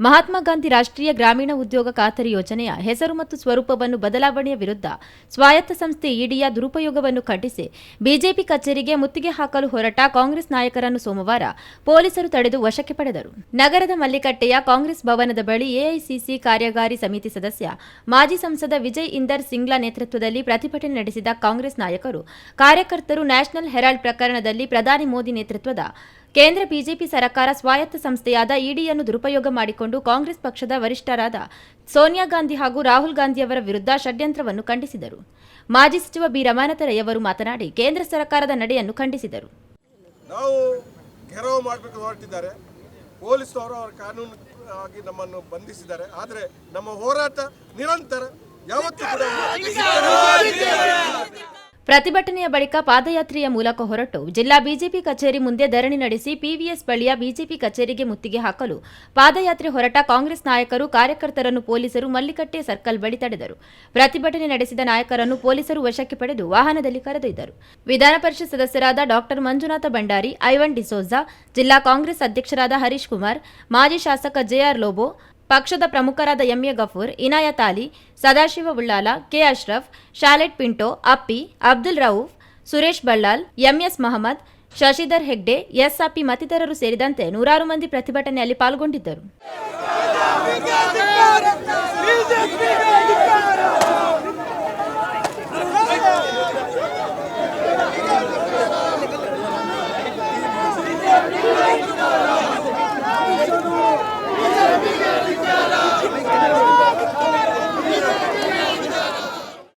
ಮಹಾತ್ಮ ಗಾಂಧಿ ರಾಷ್ಟ್ರೀಯ ಗ್ರಾಮೀಣ ಉದ್ಯೋಗ ಖಾತರಿ ಯೋಜನೆಯ ಹೆಸರು ಮತ್ತು ಸ್ವರೂಪವನ್ನು ಬದಲಾವಣೆಯ ವಿರುದ್ಧ ಸ್ವಾಯತ್ತ ಸಂಸ್ಥೆ ಇಡಿಯ ದುರುಪಯೋಗವನ್ನು ಖಂಡಿಸಿ ಬಿಜೆಪಿ ಕಚೇರಿಗೆ ಮುತ್ತಿಗೆ ಹಾಕಲು ಹೊರಟ ಕಾಂಗ್ರೆಸ್ ನಾಯಕರನ್ನು ಸೋಮವಾರ ಪೊಲೀಸರು ತಡೆದು ವಶಕ್ಕೆ ಪಡೆದರು. ನಗರದ ಮಲ್ಲಿಕಟ್ಟೆಯ ಕಾಂಗ್ರೆಸ್ ಭವನದ ಬಳಿ ಎಐಸಿಸಿ ಕಾರ್ಯಕಾರಿ ಸಮಿತಿ ಸದಸ್ಯ ಮಾಜಿ ಸಂಸದ ವಿಜಯ್ ಇಂದರ್ ಸಿಂಗ್ಲಾ ನೇತೃತ್ವದಲ್ಲಿ ಪ್ರತಿಭಟನೆ ನಡೆಸಿದ ಕಾಂಗ್ರೆಸ್ ನಾಯಕರು, ಕಾರ್ಯಕರ್ತರು ನ್ಯಾಷನಲ್ ಹೆರಾಲ್ಡ್ ಪ್ರಕರಣದಲ್ಲಿ ಪ್ರಧಾನಿ ಮೋದಿ ನೇತೃತ್ವದ ಕೇಂದ್ರ ಬಿಜೆಪಿ ಸರ್ಕಾರ ಸ್ವಾಯತ್ತ ಸಂಸ್ಥೆಯಾದ ಇಡಿಯನ್ನು ದುರುಪಯೋಗ ಮಾಡಿಕೊಂಡು ಕಾಂಗ್ರೆಸ್ ಪಕ್ಷದ ವರಿಷ್ಠರಾದ ಸೋನಿಯಾ ಗಾಂಧಿ ಹಾಗೂ ರಾಹುಲ್ ಗಾಂಧಿಯವರ ವಿರುದ್ಧ ಷಡ್ಯಂತ್ರವನ್ನು ಖಂಡಿಸಿದರು. ಮಾಜಿ ಸಚಿವ ಬಿ. ರಮಾನಾಥ ರೈ ಅವರು ಮಾತನಾಡಿ ಕೇಂದ್ರ ಸರ್ಕಾರದ ನಡೆಯನ್ನು ಖಂಡಿಸಿದರು. ನಾವು ಗೆರವು ಮಾಡಬೇಕು ಹೊರಟಿದ್ದಾರೆ. ಪೊಲೀಸರು ಅವರ ಕಾನೂನು ಆಗಿ ನಮ್ಮನ್ನು ಬಂಧಿಸಿದ್ದಾರೆ. ಆದರೆ ನಮ್ಮ ಹೋರಾಟ ನಿರಂತರ ಯಾವತ್ತೂ ಕೂಡ ಪ್ರತಿಭಟನೆಯ ಬಳಿಕ ಪಾದಯಾತ್ರೆಯ ಮೂಲಕ ಹೊರಟು ಜಿಲ್ಲಾ ಬಿಜೆಪಿ ಕಚೇರಿ ಮುಂದೆ ಧರಣಿ ನಡೆಸಿ ಪಿವಿಎಸ್ ಬಳಿಯ ಬಿಜೆಪಿ ಕಚೇರಿಗೆ ಮುತ್ತಿಗೆ ಹಾಕಲು ಪಾದಯಾತ್ರೆ ಹೊರಟ ಕಾಂಗ್ರೆಸ್ ನಾಯಕರು, ಕಾರ್ಯಕರ್ತರನ್ನು ಪೊಲೀಸರು ಮಲ್ಲಿಕಟ್ಟೆ ಸರ್ಕಲ್ ಬಳಿ ತಡೆದರು. ಪ್ರತಿಭಟನೆ ನಡೆಸಿದ ನಾಯಕರನ್ನು ಪೊಲೀಸರು ವಶಕ್ಕೆ ಪಡೆದು ವಾಹನದಲ್ಲಿ ಕರೆದೊಯ್ದರು. ವಿಧಾನ ಪರಿಷತ್ ಸದಸ್ಯರಾದ ಡಾಕ್ಟರ್ ಮಂಜುನಾಥ ಭಂಡಾರಿ ಐವನ್ ಡಿಸೋಜಾ ಜಿಲ್ಲಾ ಕಾಂಗ್ರೆಸ್ ಅಧ್ಯಕ್ಷರಾದ ಹರೀಶ್ ಕುಮಾರ್, ಮಾಜಿ ಶಾಸಕ ಜೆಆರ್ ಲೋಬೋ ಪಕ್ಷದ ಪ್ರಮುಖರಾದ MA Gafoor, Inayat Ali, Sadashiva Ullal, K Ashraf, Shalet Pinto, Appi, Abdul Rauf, Suresh Ballal MS Mohammad, Shashidhar Hegde, S Appi ಮತ್ತಿತರರು ಸೇರಿದಂತೆ ನೂರಾರು ಮಂದಿ ಪ್ರತಿಭಟನೆಯಲ್ಲಿ ಪಾಲ್ಗೊಂಡಿದ್ದರು.